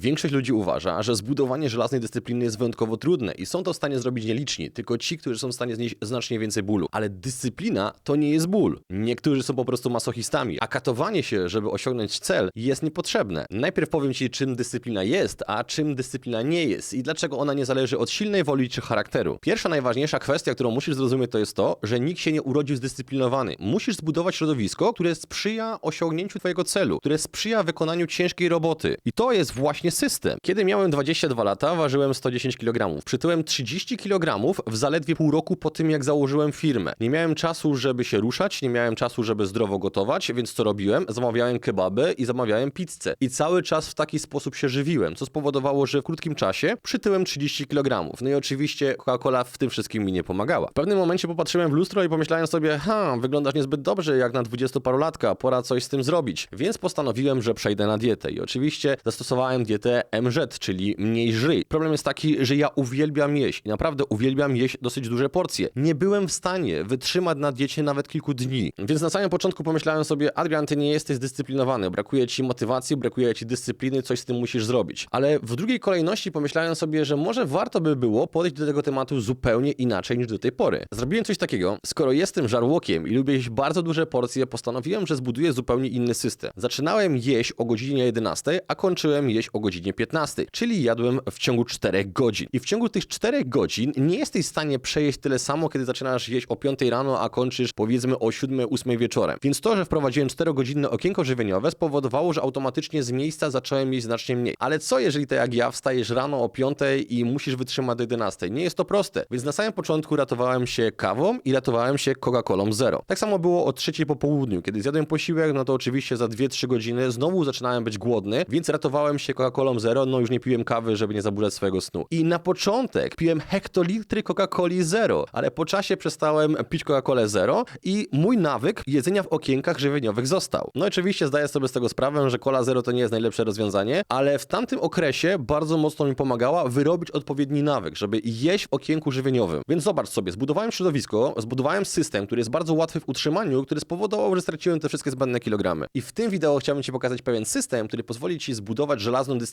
Większość ludzi uważa, że zbudowanie żelaznej dyscypliny jest wyjątkowo trudne i są to w stanie zrobić nieliczni, tylko ci, którzy są w stanie znieść znacznie więcej bólu. Ale dyscyplina to nie jest ból. Niektórzy są po prostu masochistami, a katowanie się, żeby osiągnąć cel, jest niepotrzebne. Najpierw powiem ci, czym dyscyplina jest, a czym dyscyplina nie jest i dlaczego ona nie zależy od silnej woli czy charakteru. Pierwsza najważniejsza kwestia, którą musisz zrozumieć, to jest to, że nikt się nie urodził zdyscyplinowany. Musisz zbudować środowisko, które sprzyja osiągnięciu twojego celu, które sprzyja wykonaniu ciężkiej roboty. I to jest właśnie system. Kiedy miałem 22 lata, ważyłem 110 kg. Przytyłem 30 kg w zaledwie pół roku po tym, jak założyłem firmę. Nie miałem czasu, żeby się ruszać, nie miałem czasu, żeby zdrowo gotować, więc co robiłem? Zamawiałem kebaby i zamawiałem pizzę. I cały czas w taki sposób się żywiłem, co spowodowało, że w krótkim czasie przytyłem 30 kg. No i oczywiście Coca-Cola w tym wszystkim mi nie pomagała. W pewnym momencie popatrzyłem w lustro i pomyślałem sobie, ha, wyglądasz niezbyt dobrze jak na 20-parolatka, pora coś z tym zrobić. Więc postanowiłem, że przejdę na dietę. I oczywiście zastosowałem dietę MZ, czyli mniej żryj. Problem jest taki, że ja uwielbiam jeść i naprawdę uwielbiam jeść dosyć duże porcje. Nie byłem w stanie wytrzymać na diecie nawet kilku dni. Więc na samym początku pomyślałem sobie, Adrian, ty nie jesteś zdyscyplinowany, brakuje ci motywacji, brakuje ci dyscypliny, coś z tym musisz zrobić. Ale w drugiej kolejności pomyślałem sobie, że może warto by było podejść do tego tematu zupełnie inaczej niż do tej pory. Zrobiłem coś takiego, skoro jestem żarłokiem i lubię jeść bardzo duże porcje, postanowiłem, że zbuduję zupełnie inny system. Zaczynałem jeść o godzinie 11, a kończyłem jeść o godzinie 15, czyli jadłem w ciągu 4 godzin. I w ciągu tych 4 godzin nie jesteś w stanie przejeść tyle samo, kiedy zaczynasz jeść o 5 rano, a kończysz powiedzmy o 7, 8 wieczorem. Więc to, że wprowadziłem 4-godzinne okienko żywieniowe spowodowało, że automatycznie z miejsca zacząłem jeść znacznie mniej. Ale co jeżeli to jak ja wstajesz rano o 5 i musisz wytrzymać do 11? Nie jest to proste. Więc na samym początku ratowałem się kawą i ratowałem się Coca-Colą Zero. Tak samo było o trzeciej po południu. Kiedy zjadłem posiłek, no to oczywiście za 2-3 godziny znowu zaczynałem być głodny, więc ratowałem się Coca-Colą Zero, no już nie piłem kawy, żeby nie zaburzać swojego snu. I na początek piłem hektolitry Coca-Coli Zero, ale po czasie przestałem pić Coca-Colę Zero i mój nawyk jedzenia w okienkach żywieniowych został. No oczywiście zdaję sobie z tego sprawę, że Cola Zero to nie jest najlepsze rozwiązanie, ale w tamtym okresie bardzo mocno mi pomagała wyrobić odpowiedni nawyk, żeby jeść w okienku żywieniowym. Więc zobacz sobie, zbudowałem środowisko, zbudowałem system, który jest bardzo łatwy w utrzymaniu, który spowodował, że straciłem te wszystkie zbędne kilogramy. I w tym wideo chciałbym Ci pokazać pewien system, który pozwoli Ci zbudować żelazną dyscyplinę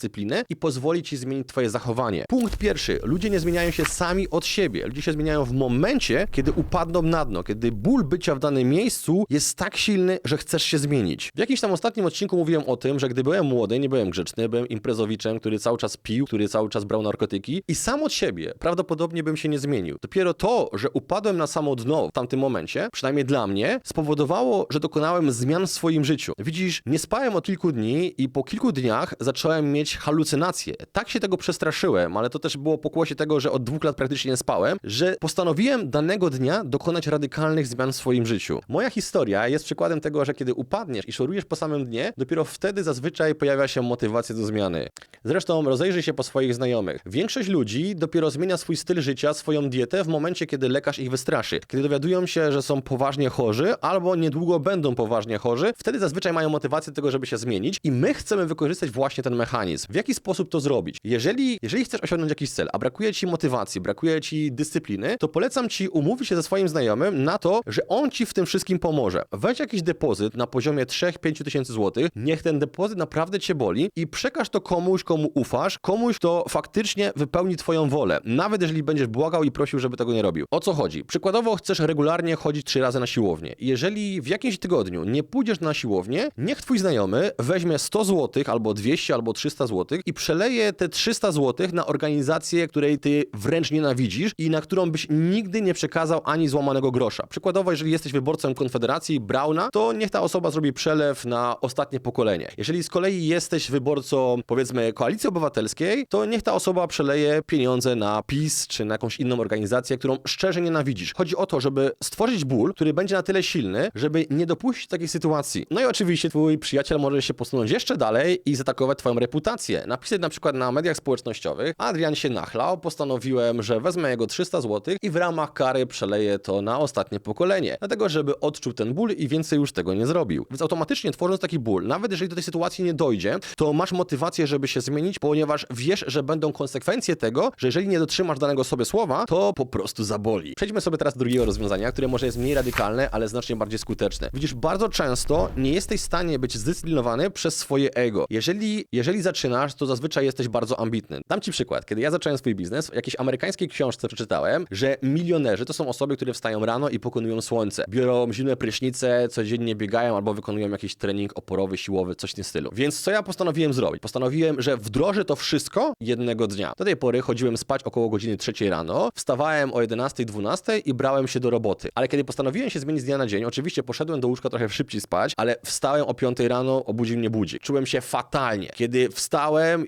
i pozwoli Ci zmienić Twoje zachowanie. Punkt pierwszy. Ludzie nie zmieniają się sami od siebie. Ludzie się zmieniają w momencie, kiedy upadną na dno, kiedy ból bycia w danym miejscu jest tak silny, że chcesz się zmienić. W jakimś tam ostatnim odcinku mówiłem o tym, że gdy byłem młody, nie byłem grzeczny, byłem imprezowiczem, który cały czas pił, który cały czas brał narkotyki i sam od siebie prawdopodobnie bym się nie zmienił. Dopiero to, że upadłem na samo dno w tamtym momencie, przynajmniej dla mnie, spowodowało, że dokonałem zmian w swoim życiu. Widzisz, nie spałem od kilku dni i po kilku dniach zacząłem mieć halucynacje. Tak się tego przestraszyłem, ale to też było pokłosie tego, że od dwóch lat praktycznie nie spałem, że postanowiłem danego dnia dokonać radykalnych zmian w swoim życiu. Moja historia jest przykładem tego, że kiedy upadniesz i szorujesz po samym dnie, dopiero wtedy zazwyczaj pojawia się motywacja do zmiany. Zresztą rozejrzyj się po swoich znajomych. Większość ludzi dopiero zmienia swój styl życia, swoją dietę w momencie, kiedy lekarz ich wystraszy. Kiedy dowiadują się, że są poważnie chorzy albo niedługo będą poważnie chorzy, wtedy zazwyczaj mają motywację do tego, żeby się zmienić i my chcemy wykorzystać właśnie ten mechanizm. W jaki sposób to zrobić? Jeżeli, jeżeli chcesz osiągnąć jakiś cel, a brakuje ci motywacji, brakuje ci dyscypliny, to polecam ci umówić się ze swoim znajomym na to, że on ci w tym wszystkim pomoże. Weź jakiś depozyt na poziomie 3-5 tysięcy złotych, niech ten depozyt naprawdę cię boli i przekaż to komuś, komu ufasz, komuś, kto faktycznie wypełni twoją wolę, nawet jeżeli będziesz błagał i prosił, żeby tego nie robił. O co chodzi? Przykładowo chcesz regularnie chodzić 3 razy na siłownię. Jeżeli w jakimś tygodniu nie pójdziesz na siłownię, niech twój znajomy weźmie 100 zł albo 200 albo 300 zł i przeleje te 300 zł na organizację, której ty wręcz nienawidzisz i na którą byś nigdy nie przekazał ani złamanego grosza. Przykładowo, jeżeli jesteś wyborcą Konfederacji Brauna, to niech ta osoba zrobi przelew na ostatnie pokolenie. Jeżeli z kolei jesteś wyborcą, powiedzmy, Koalicji Obywatelskiej, to niech ta osoba przeleje pieniądze na PiS czy na jakąś inną organizację, którą szczerze nienawidzisz. Chodzi o to, żeby stworzyć ból, który będzie na tyle silny, żeby nie dopuścić takiej sytuacji. No i oczywiście twój przyjaciel może się posunąć jeszcze dalej i zaatakować twoją reputację. Napisać na przykład na mediach społecznościowych, Adrian się nachlał, postanowiłem, że wezmę jego 300 zł i w ramach kary przeleję to na ostatnie pokolenie. Dlatego, żeby odczuł ten ból i więcej już tego nie zrobił. Więc automatycznie tworząc taki ból, nawet jeżeli do tej sytuacji nie dojdzie, to masz motywację, żeby się zmienić, ponieważ wiesz, że będą konsekwencje tego, że jeżeli nie dotrzymasz danego sobie słowa, to po prostu zaboli. Przejdźmy sobie teraz do drugiego rozwiązania, które może jest mniej radykalne, ale znacznie bardziej skuteczne. Widzisz, bardzo często nie jesteś w stanie być zdyscyplinowany przez swoje ego. Jeżeli, jeżeli zaczynasz, to zazwyczaj jesteś bardzo ambitny. Dam ci przykład. Kiedy ja zacząłem swój biznes, w jakiejś amerykańskiej książce przeczytałem, że milionerzy to są osoby, które wstają rano i pokonują słońce. Biorą zimne prysznice, codziennie biegają albo wykonują jakiś trening oporowy, siłowy, coś w tym stylu. Więc co ja postanowiłem zrobić? Postanowiłem, że wdrożę to wszystko jednego dnia. Do tej pory chodziłem spać około godziny 3 rano, wstawałem o 11, 12 i brałem się do roboty. Ale kiedy postanowiłem się zmienić z dnia na dzień, oczywiście poszedłem do łóżka trochę szybciej spać, ale wstałem o 5 rano, obudził mnie budzik. Czułem się fatalnie. Kiedy wstałem,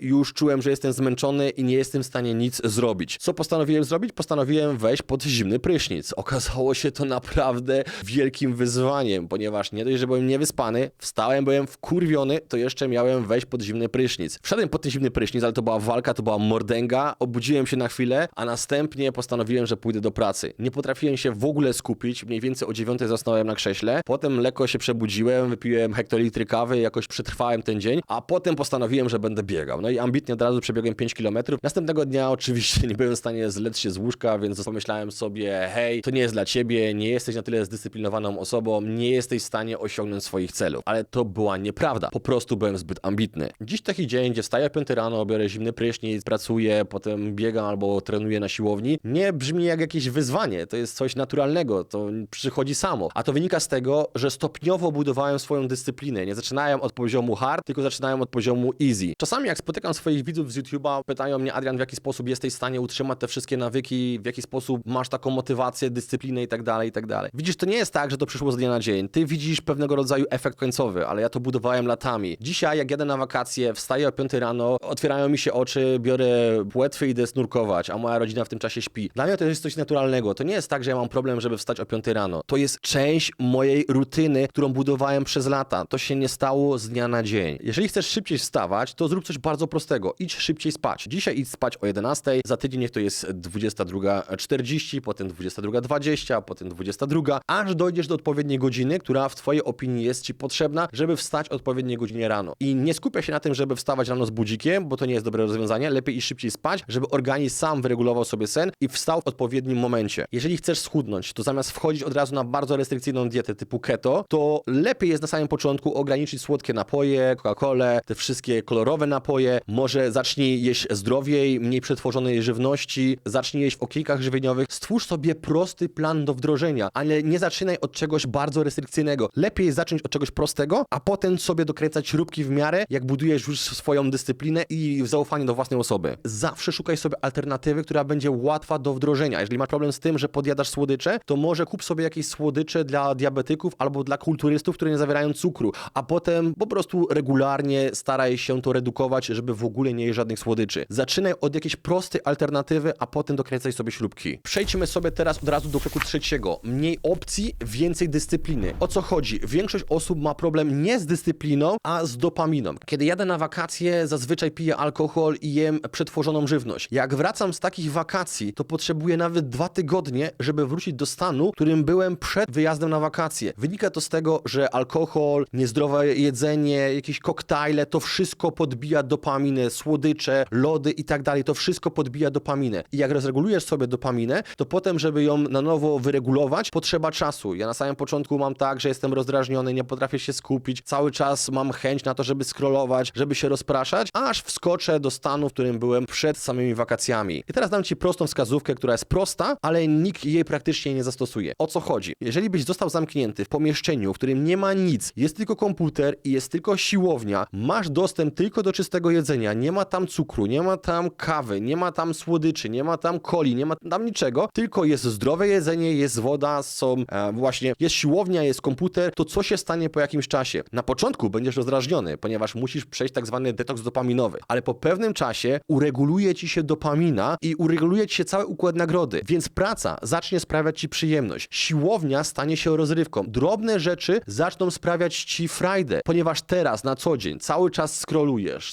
już czułem, że jestem zmęczony i nie jestem w stanie nic zrobić. Co postanowiłem zrobić? Postanowiłem wejść pod zimny prysznic. Okazało się to naprawdę wielkim wyzwaniem, ponieważ nie dość, że byłem niewyspany, wstałem, byłem wkurwiony, to jeszcze miałem wejść pod zimny prysznic. Wszedłem pod ten zimny prysznic, ale to była walka, to była mordęga, obudziłem się na chwilę, a następnie postanowiłem, że pójdę do pracy. Nie potrafiłem się w ogóle skupić, mniej więcej o dziewiątej zasnąłem na krześle, potem lekko się przebudziłem, wypiłem hektolitry kawy, jakoś przetrwałem ten dzień, a potem postanowiłem, że będę biegał. No i ambitnie od razu przebiegłem 5 km. Następnego dnia oczywiście nie byłem w stanie zlec się z łóżka, więc pomyślałem sobie, hej, to nie jest dla ciebie, nie jesteś na tyle zdyscyplinowaną osobą, nie jesteś w stanie osiągnąć swoich celów. Ale to była nieprawda. Po prostu byłem zbyt ambitny. Dziś taki dzień, gdzie wstaję o 5 rano, biorę zimny prysznic, pracuję, potem biegam albo trenuję na siłowni, nie brzmi jak jakieś wyzwanie. To jest coś naturalnego, to przychodzi samo. A to wynika z tego, że stopniowo budowałem swoją dyscyplinę. Nie zaczynałem od poziomu hard, tylko zaczynałem od poziomu easy. Czasami jak spotykam swoich widzów z YouTube'a, pytają mnie, Adrian, w jaki sposób jesteś w stanie utrzymać te wszystkie nawyki, w jaki sposób masz taką motywację, dyscyplinę i tak dalej, i tak dalej. Widzisz, to nie jest tak, że to przyszło z dnia na dzień. Ty widzisz pewnego rodzaju efekt końcowy, ale ja to budowałem latami. Dzisiaj, jak jadę na wakacje, wstaję o 5 rano, otwierają mi się oczy, biorę płetwy i idę snurkować, a moja rodzina w tym czasie śpi. Dla mnie to jest coś naturalnego. To nie jest tak, że ja mam problem, żeby wstać o 5 rano. To jest część mojej rutyny, którą budowałem przez lata. To się nie stało z dnia na dzień. Jeżeli chcesz szybciej wstawać, to zrób coś bardzo prostego. Idź szybciej spać. Dzisiaj idź spać o 11, za tydzień niech to jest 22.40, potem 22.20, potem 22, aż dojdziesz do odpowiedniej godziny, która w twojej opinii jest ci potrzebna, żeby wstać odpowiedniej godzinie rano. I nie skupia się na tym, żeby wstawać rano z budzikiem, bo to nie jest dobre rozwiązanie. Lepiej iść szybciej spać, żeby organizm sam wyregulował sobie sen i wstał w odpowiednim momencie. Jeżeli chcesz schudnąć, to zamiast wchodzić od razu na bardzo restrykcyjną dietę typu keto, to lepiej jest na samym początku ograniczyć słodkie napoje, Coca-Colę, te wszystkie kolorowe napoje. Może zacznij jeść zdrowiej, mniej przetworzonej żywności, zacznij jeść w okiejkach żywieniowych. Stwórz sobie prosty plan do wdrożenia, ale nie zaczynaj od czegoś bardzo restrykcyjnego. Lepiej zacząć od czegoś prostego, a potem sobie dokręcać śrubki w miarę, jak budujesz już swoją dyscyplinę i zaufanie do własnej osoby. Zawsze szukaj sobie alternatywy, która będzie łatwa do wdrożenia. Jeżeli masz problem z tym, że podjadasz słodycze, to może kup sobie jakieś słodycze dla diabetyków albo dla kulturystów, które nie zawierają cukru, a potem po prostu regularnie staraj się to redukować, żeby w ogóle nie jeść żadnych słodyczy. Zaczynaj od jakiejś prostej alternatywy, a potem dokręcaj sobie śrubki. Przejdźmy sobie teraz od razu do kroku trzeciego. Mniej opcji, więcej dyscypliny. O co chodzi? Większość osób ma problem nie z dyscypliną, a z dopaminą. Kiedy jadę na wakacje, zazwyczaj piję alkohol i jem przetworzoną żywność. Jak wracam z takich wakacji, to potrzebuję nawet dwa tygodnie, żeby wrócić do stanu, którym byłem przed wyjazdem na wakacje. Wynika to z tego, że alkohol, niezdrowe jedzenie, jakieś koktajle, to wszystko podbija dopaminę, słodycze, lody i tak dalej, to wszystko podbija dopaminę. I jak rozregulujesz sobie dopaminę, to potem, żeby ją na nowo wyregulować, potrzeba czasu. Ja na samym początku mam tak, że jestem rozdrażniony, nie potrafię się skupić, cały czas mam chęć na to, żeby scrollować, żeby się rozpraszać, aż wskoczę do stanu, w którym byłem przed samymi wakacjami. I teraz dam Ci prostą wskazówkę, która jest prosta, ale nikt jej praktycznie nie zastosuje. O co chodzi? Jeżeli byś został zamknięty w pomieszczeniu, w którym nie ma nic, jest tylko komputer i jest tylko siłownia, masz dostęp tylko do czystego jedzenia, nie ma tam cukru, nie ma tam kawy, nie ma tam słodyczy, nie ma tam coli, nie ma tam niczego, tylko jest zdrowe jedzenie, jest woda, są e, właśnie, jest siłownia, jest komputer, to co się stanie po jakimś czasie? Na początku będziesz rozdrażniony, ponieważ musisz przejść tak zwany detoks dopaminowy, ale po pewnym czasie ureguluje ci się dopamina i ureguluje ci się cały układ nagrody, więc praca zacznie sprawiać ci przyjemność. Siłownia stanie się rozrywką. Drobne rzeczy zaczną sprawiać ci frajdę, ponieważ teraz na co dzień cały czas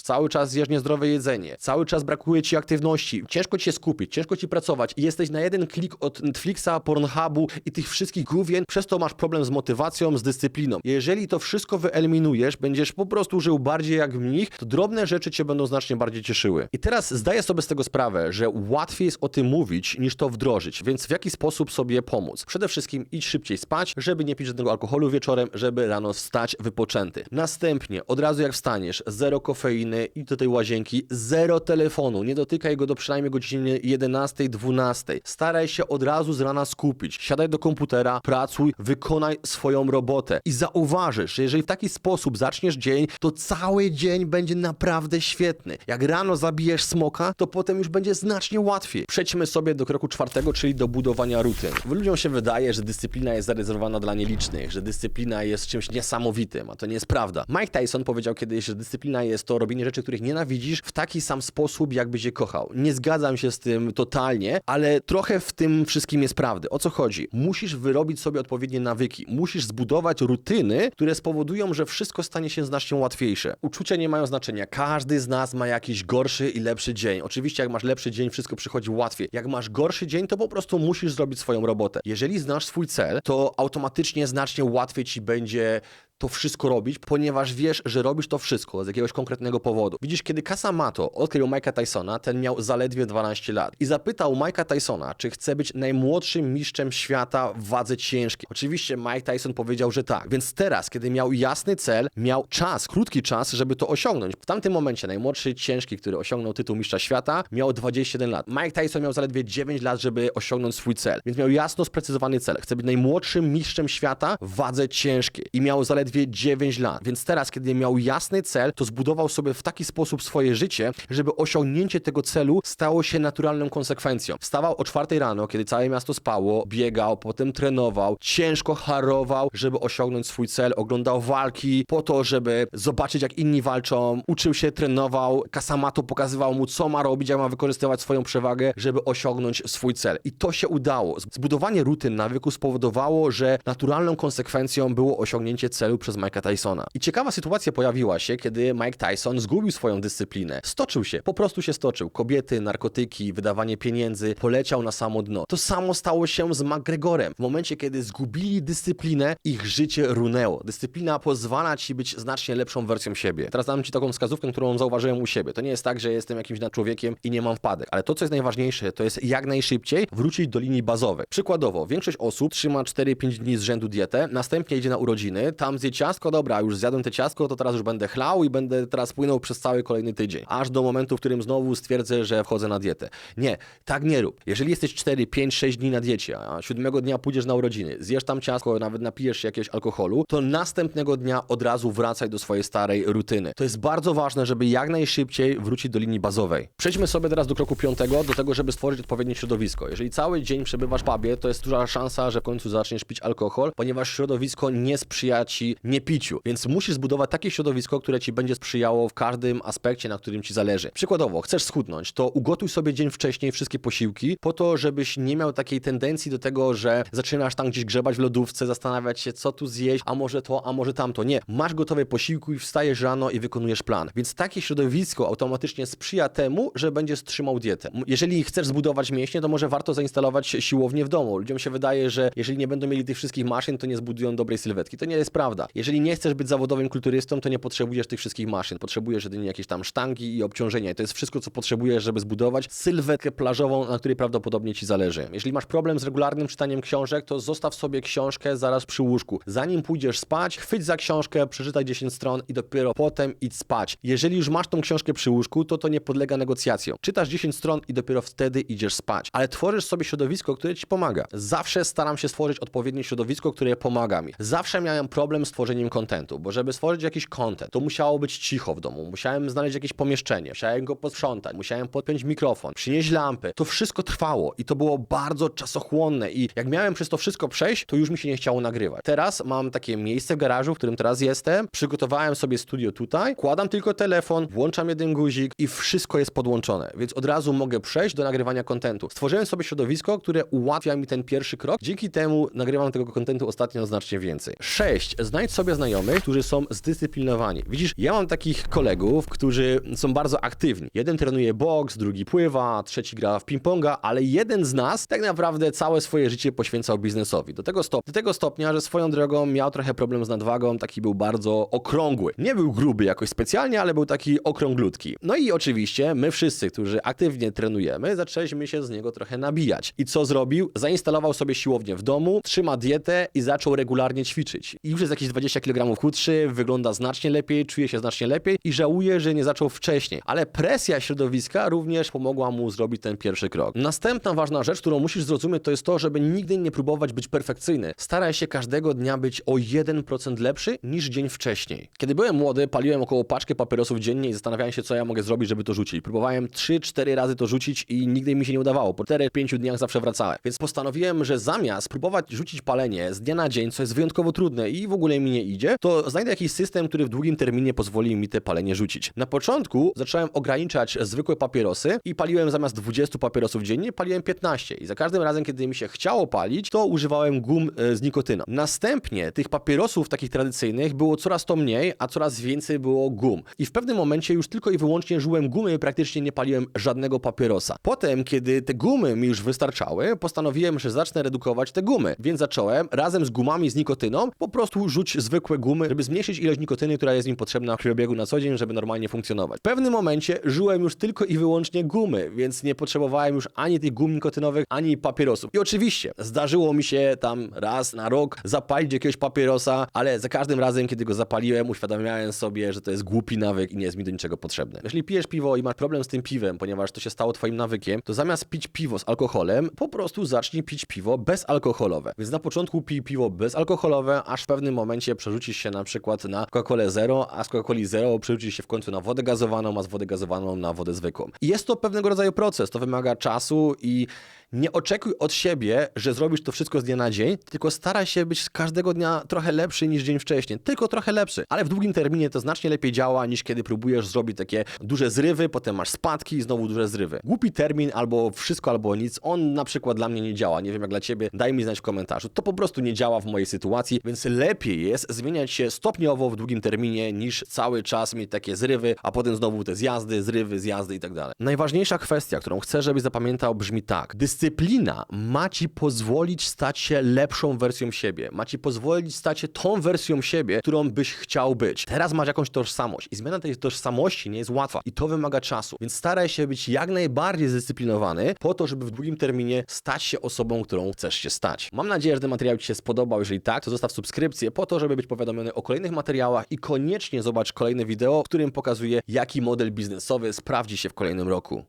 cały czas jesz niezdrowe jedzenie, cały czas brakuje ci aktywności, ciężko ci się skupić, ciężko ci pracować i jesteś na jeden klik od Netflixa, Pornhubu i tych wszystkich główien, przez to masz problem z motywacją, z dyscypliną. Jeżeli to wszystko wyeliminujesz, będziesz po prostu żył bardziej jak mnich, to drobne rzeczy cię będą znacznie bardziej cieszyły. I teraz zdaję sobie z tego sprawę, że łatwiej jest o tym mówić niż to wdrożyć, więc w jaki sposób sobie pomóc? Przede wszystkim idź szybciej spać, żeby nie pić żadnego alkoholu wieczorem, żeby rano wstać wypoczęty. Następnie, od razu jak wstaniesz, zero kofeiny, idź do tej łazienki, zero telefonu, nie dotykaj go do przynajmniej godziny 11, 12. Staraj się od razu z rana skupić. Siadaj do komputera, pracuj, wykonaj swoją robotę. I zauważysz, że jeżeli w taki sposób zaczniesz dzień, to cały dzień będzie naprawdę świetny. Jak rano zabijesz smoka, to potem już będzie znacznie łatwiej. Przejdźmy sobie do kroku czwartego, czyli do budowania rutyn. Ludziom się wydaje, że dyscyplina jest zarezerwowana dla nielicznych, że dyscyplina jest czymś niesamowitym, a to nie jest prawda. Mike Tyson powiedział kiedyś, że dyscyplina jest to robienie rzeczy, których nienawidzisz w taki sam sposób, jakbyś je kochał. Nie zgadzam się z tym totalnie, ale trochę w tym wszystkim jest prawdy. O co chodzi? Musisz wyrobić sobie odpowiednie nawyki. Musisz zbudować rutyny, które spowodują, że wszystko stanie się znacznie łatwiejsze. Uczucia nie mają znaczenia. Każdy z nas ma jakiś gorszy i lepszy dzień. Oczywiście, jak masz lepszy dzień, wszystko przychodzi łatwiej. Jak masz gorszy dzień, to po prostu musisz zrobić swoją robotę. Jeżeli znasz swój cel, to automatycznie znacznie łatwiej ci będzie to wszystko robić, ponieważ wiesz, że robisz to wszystko z jakiegoś konkretnego powodu. Widzisz, kiedy Kasamato odkrył Mike'a Tysona, ten miał zaledwie 12 lat i zapytał Mike'a Tysona, czy chce być najmłodszym mistrzem świata w wadze ciężkiej. Oczywiście Mike Tyson powiedział, że tak. Więc teraz, kiedy miał jasny cel, miał czas, krótki czas, żeby to osiągnąć. W tamtym momencie najmłodszy ciężki, który osiągnął tytuł mistrza świata, miał 21 lat. Mike Tyson miał zaledwie 9 lat, żeby osiągnąć swój cel. Więc miał jasno sprecyzowany cel. Chce być najmłodszym mistrzem świata w wadze ciężkiej i miał zaledwie 9 lat. Więc teraz, kiedy miał jasny cel, to zbudował sobie w taki sposób swoje życie, żeby osiągnięcie tego celu stało się naturalną konsekwencją. Wstawał o 4 rano, kiedy całe miasto spało, biegał, potem trenował, ciężko harował, żeby osiągnąć swój cel, oglądał walki po to, żeby zobaczyć, jak inni walczą, uczył się, trenował, Kasamato pokazywał mu, co ma robić, jak ma wykorzystywać swoją przewagę, żeby osiągnąć swój cel. I to się udało. Zbudowanie rutyn nawyku spowodowało, że naturalną konsekwencją było osiągnięcie celu przez Mike'a Tysona. I ciekawa sytuacja pojawiła się, kiedy Mike Tyson zgubił swoją dyscyplinę. Stoczył się, po prostu się stoczył. Kobiety, narkotyki, wydawanie pieniędzy, poleciał na samo dno. To samo stało się z McGregorem. W momencie, kiedy zgubili dyscyplinę, ich życie runęło. Dyscyplina pozwala ci być znacznie lepszą wersją siebie. Teraz dam ci taką wskazówkę, którą zauważyłem u siebie. To nie jest tak, że jestem jakimś nadczłowiekiem i nie mam wpadek, ale to, co jest najważniejsze, to jest jak najszybciej wrócić do linii bazowej. Przykładowo, większość osób trzyma 4-5 dni z rzędu dietę, następnie idzie na urodziny, tam zje ciastko, dobra, już zjadłem te ciastko, to teraz już będę chlał i będę teraz płynął przez cały kolejny tydzień. Aż do momentu, w którym znowu stwierdzę, że wchodzę na dietę. Nie, tak nie rób. Jeżeli jesteś 4, 5, 6 dni na diecie, a siódmego dnia pójdziesz na urodziny, zjesz tam ciastko, nawet napijesz się jakiegoś alkoholu, to następnego dnia od razu wracaj do swojej starej rutyny. To jest bardzo ważne, żeby jak najszybciej wrócić do linii bazowej. Przejdźmy sobie teraz do kroku piątego, do tego, żeby stworzyć odpowiednie środowisko. Jeżeli cały dzień przebywasz w pubie, to jest duża szansa, że w końcu zaczniesz pić alkohol, ponieważ środowisko nie sprzyja ci niepiciu. Więc musisz zbudować takie środowisko, które ci będzie sprzyjało w każdym aspekcie, na którym ci zależy. Przykładowo, chcesz schudnąć, to ugotuj sobie dzień wcześniej wszystkie posiłki, po to, żebyś nie miał takiej tendencji do tego, że zaczynasz tam gdzieś grzebać w lodówce, zastanawiać się, co tu zjeść, a może to, a może tamto. Nie, masz gotowe posiłki, wstajesz rano i wykonujesz plan. Więc takie środowisko automatycznie sprzyja temu, że będziesz trzymał dietę. Jeżeli chcesz zbudować mięśnie, to może warto zainstalować siłownię w domu. Ludziom się wydaje, że jeżeli nie będą mieli tych wszystkich maszyn, to nie zbudują dobrej sylwetki. To nie jest prawda. Jeżeli nie chcesz być zawodowym kulturystą, to nie potrzebujesz tych wszystkich maszyn. Potrzebujesz jedynie jakieś tam sztangi i obciążenia. I to jest wszystko, co potrzebujesz, żeby zbudować sylwetkę plażową, na której prawdopodobnie ci zależy. Jeżeli masz problem z regularnym czytaniem książek, to zostaw sobie książkę zaraz przy łóżku. Zanim pójdziesz spać, chwyć za książkę, przeczytaj 10 stron i dopiero potem idź spać. Jeżeli już masz tą książkę przy łóżku, to to nie podlega negocjacjom. Czytasz 10 stron i dopiero wtedy idziesz spać. Ale tworzysz sobie środowisko, które ci pomaga. Zawsze staram się stworzyć odpowiednie środowisko, które pomaga mi. Zawsze miałem problem z tworzeniem kontentu, bo żeby stworzyć jakiś content, to musiało być cicho w domu. Musiałem znaleźć jakieś pomieszczenie, musiałem go posprzątać, musiałem podpiąć mikrofon, przynieść lampy. To wszystko trwało i to było bardzo czasochłonne i jak miałem przez to wszystko przejść, to już mi się nie chciało nagrywać. Teraz mam takie miejsce w garażu, w którym teraz jestem, przygotowałem sobie studio tutaj, kładam tylko telefon, włączam jeden guzik i wszystko jest podłączone, więc od razu mogę przejść do nagrywania kontentu. Stworzyłem sobie środowisko, które ułatwia mi ten pierwszy krok, dzięki temu nagrywam tego kontentu ostatnio znacznie więcej. 6. Znajdź sobie znajomych, którzy są zdyscyplinowani. Widzisz, ja mam takich kolegów, którzy są bardzo aktywni. Jeden trenuje boks, drugi pływa, trzeci gra w ping-ponga, ale jeden z nas tak naprawdę całe swoje życie poświęcał biznesowi. Do tego, do tego stopnia, że swoją drogą miał trochę problem z nadwagą, taki był bardzo okrągły. Nie był gruby jakoś specjalnie, ale był taki okrąglutki. No i oczywiście my wszyscy, którzy aktywnie trenujemy, zaczęliśmy się z niego trochę nabijać. I co zrobił? Zainstalował sobie siłownię w domu, trzyma dietę i zaczął regularnie ćwiczyć. I już jest jakieś 20 kg chudszy, wygląda znacznie lepiej, czuje się znacznie lepiej i żałuje, że nie zaczął wcześniej. Ale presja środowiska również pomogła mu zrobić ten pierwszy krok. Następna ważna rzecz, którą musisz zrozumieć, to jest to, żeby nigdy nie próbować być perfekcyjny. Staraj się każdego dnia być o 1% lepszy niż dzień wcześniej. Kiedy byłem młody, paliłem około paczkę papierosów dziennie i zastanawiałem się, co ja mogę zrobić, żeby to rzucić. Próbowałem 3-4 razy to rzucić i nigdy mi się nie udawało. Po 4-5 dniach zawsze wracałem. Więc postanowiłem, że zamiast próbować rzucić palenie z dnia na dzień, co jest wyjątkowo trudne i w ogóle mi nie idzie, to znajdę jakiś system, który w długim terminie pozwoli mi te palenie rzucić. Na początku zacząłem ograniczać zwykłe papierosy i paliłem zamiast 20 papierosów dziennie, paliłem 15. I za każdym razem, kiedy mi się chciało palić, to używałem gum e, z nikotyną. Następnie tych papierosów takich tradycyjnych było coraz to mniej, a coraz więcej było gum. I w pewnym momencie już tylko i wyłącznie żyłem gumy praktycznie nie paliłem żadnego papierosa. Potem, kiedy te gumy mi już wystarczały, postanowiłem, że zacznę redukować te gumy. Więc zacząłem razem z gumami z nikotyną po prostu zwykłe gumy, żeby zmniejszyć ilość nikotyny, która jest im potrzebna w krwiobiegu na co dzień, żeby normalnie funkcjonować. W pewnym momencie żyłem już tylko i wyłącznie gumy, więc nie potrzebowałem już ani tych gum nikotynowych, ani papierosów. I oczywiście zdarzyło mi się tam raz na rok zapalić jakiegoś papierosa, ale za każdym razem, kiedy go zapaliłem, uświadamiałem sobie, że to jest głupi nawyk i nie jest mi do niczego potrzebny. Jeśli pijesz piwo i masz problem z tym piwem, ponieważ to się stało twoim nawykiem, to zamiast pić piwo z alkoholem, po prostu zacznij pić piwo bezalkoholowe. Więc na początku pij piwo bezalkoholowe, aż w pewnym momencie przerzucisz się na przykład na Coca-Colę Zero, a z Coca-Coli Zero przerzucisz się w końcu na wodę gazowaną, a z wodę gazowaną na wodę zwykłą. I jest to pewnego rodzaju proces, to wymaga czasu i nie oczekuj od siebie, że zrobisz to wszystko z dnia na dzień, tylko staraj się być każdego dnia trochę lepszy niż dzień wcześniej. Tylko trochę lepszy. Ale w długim terminie to znacznie lepiej działa niż kiedy próbujesz zrobić takie duże zrywy, potem masz spadki i znowu duże zrywy. Głupi termin albo wszystko albo nic, on na przykład dla mnie nie działa. Nie wiem jak dla ciebie, daj mi znać w komentarzu. To po prostu nie działa w mojej sytuacji, więc lepiej jest zmieniać się stopniowo w długim terminie niż cały czas mieć takie zrywy, a potem znowu te zjazdy, zrywy, zjazdy i tak dalej. Najważniejsza kwestia, którą chcę, żebyś zapamiętał brzmi tak. Dyscyplina ma ci pozwolić stać się lepszą wersją siebie. Ma ci pozwolić stać się tą wersją siebie, którą byś chciał być. Teraz masz jakąś tożsamość i zmiana tej tożsamości nie jest łatwa i to wymaga czasu. Więc staraj się być jak najbardziej zdyscyplinowany po to, żeby w długim terminie stać się osobą, którą chcesz się stać. Mam nadzieję, że ten materiał Ci się spodobał. Jeżeli tak, to zostaw subskrypcję po to, żeby być powiadomiony o kolejnych materiałach i koniecznie zobacz kolejne wideo, w którym pokazuję, jaki model biznesowy sprawdzi się w kolejnym roku.